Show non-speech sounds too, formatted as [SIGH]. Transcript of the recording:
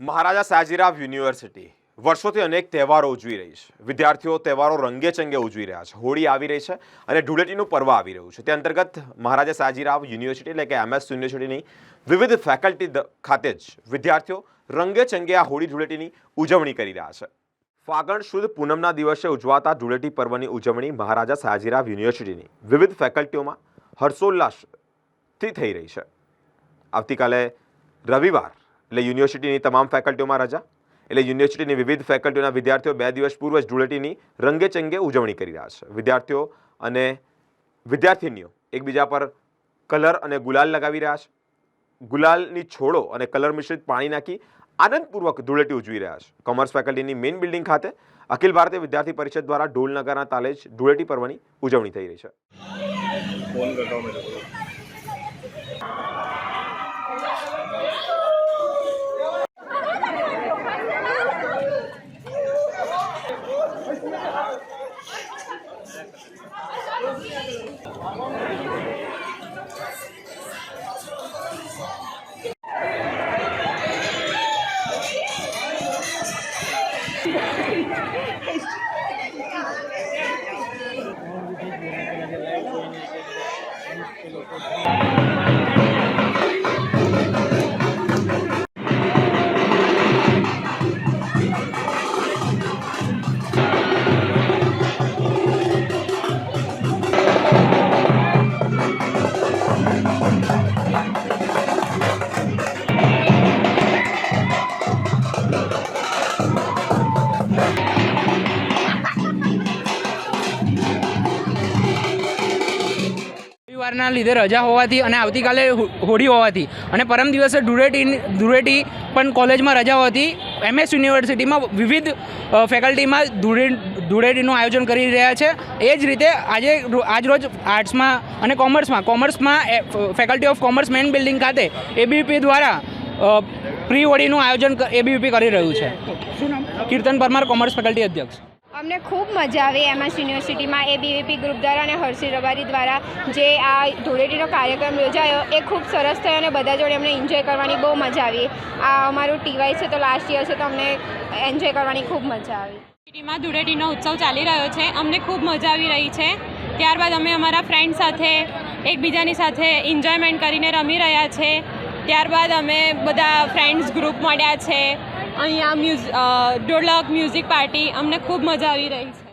મહારાજા Sayajirao university. વર્ષોથી અનેક તહેવારો ઉજવી રહી છે. વિદ્યાર્થીઓ તહેવારો રંગે ચંગે ઉજવી રહ્યા છે. હોળી આવી રહી છે અને ધૂળેટીનું પર્વ આવી રહ્યું છે. તે અંતર્ગત મહારાજા સાજીરાવ યુનિવર્સિટી એટલે કે એમએસ યુનિવર્સિટીની વિવિધ ફેકલ્ટી ખાતે જ વિદ્યાર્થીઓ રંગે ચંગે આ હોળી ધૂળેટીની ઉજવણી કરી રહ્યા છે. ફાગણ શુદ્ધ પૂનમના દિવસે ઉજવાતા ધૂળેટી પર્વની ઉજવણી મહારાજા સાજીરાવ યુનિવર્સિટીની વિવિધ ફેકલ્ટીઓમાં હર્ષોલ્લાસથી થઈ રહી છે. આવતીકાલે રવિવાર એટલે યુનિવર્સિટીની તમામ ફેકલ્ટીઓમાં રજા, એટલે યુનિવર્સિટીની વિવિધ ફેકલ્ટીઓના વિદ્યાર્થીઓ બે દિવસ પૂર્વ જ ધૂળેટીની રંગે ચંગે ઉજવણી કરી રહ્યા છે. વિદ્યાર્થીઓ અને વિદ્યાર્થીનીઓ એકબીજા પર કલર અને ગુલાલ લગાવી રહ્યા છે. ગુલાલની છોડો અને કલર મિશ્રિત પાણી નાખી આનંદપૂર્વક ધૂળેટી ઉજવી રહ્યા છે. કોમર્સ ફેકલ્ટીની મેઇન બિલ્ડિંગ ખાતે અખિલ ભારતીય વિદ્યાર્થી પરિષદ દ્વારા ઢોલ નગારના તાલે જ ધૂળેટી પર્વની ઉજવણી થઈ રહી છે. [LAUGHS] it's તહેવારના લીધે રજા હોવાથી અને આવતીકાલે હોળી હોવાથી. અને પરમ દિવસે ધૂળેટી ધૂળેટી પણ કોલેજમાં રજા હોવાથી એમએસ યુનિવર્સિટીમાં વિવિધ ફેકલ્ટીમાં ધૂળે ધૂળેટીનું આયોજન કરી રહ્યા છે. એ જ રીતે આજે આજરોજ આર્ટ્સમાં અને કોમર્સમાં કોમર્સમાં faculty of commerce main building ખાતે એબીપી દ્વારા પ્રી હોળીનું આયોજન એબીપી કરી રહ્યું છે. કીર્તન પરમાર કોમર્સ ફેકલ્ટી અધ્યક્ષ. અમને ખૂબ મજા આવી એમએસ યુનિવર્સિટીમાં એ બીવીપી ગ્રુપ દ્વારા અને હર્ષિલ રબારી દ્વારા જે આ ધૂળેટીનો કાર્યક્રમ યોજાયો, એ ખૂબ સરસ થયો અને બધા જોડે અમને એન્જોય કરવાની બહુ મજા આવી. આ અમારું ટીવાય છે તો લાસ્ટ યર છે તો અમને એન્જોય કરવાની ખૂબ મજા આવી. સિટીમાં ધૂળેટીનો ઉત્સવ ચાલી રહ્યો છે. અમને ખૂબ મજા આવી રહી છે. ત્યારબાદ અમે અમારા ફ્રેન્ડ સાથે, એકબીજાની સાથે એન્જોયમેન્ટ કરીને રમી રહ્યા છે. ત્યારબાદ અમે બધા ફ્રેન્ડ્સ ગ્રુપ મળ્યા છે. અહીંયા મ્યુઝ ઢોલક મ્યુઝિક પાર્ટી અમને ખૂબ મજા આવી રહી છે.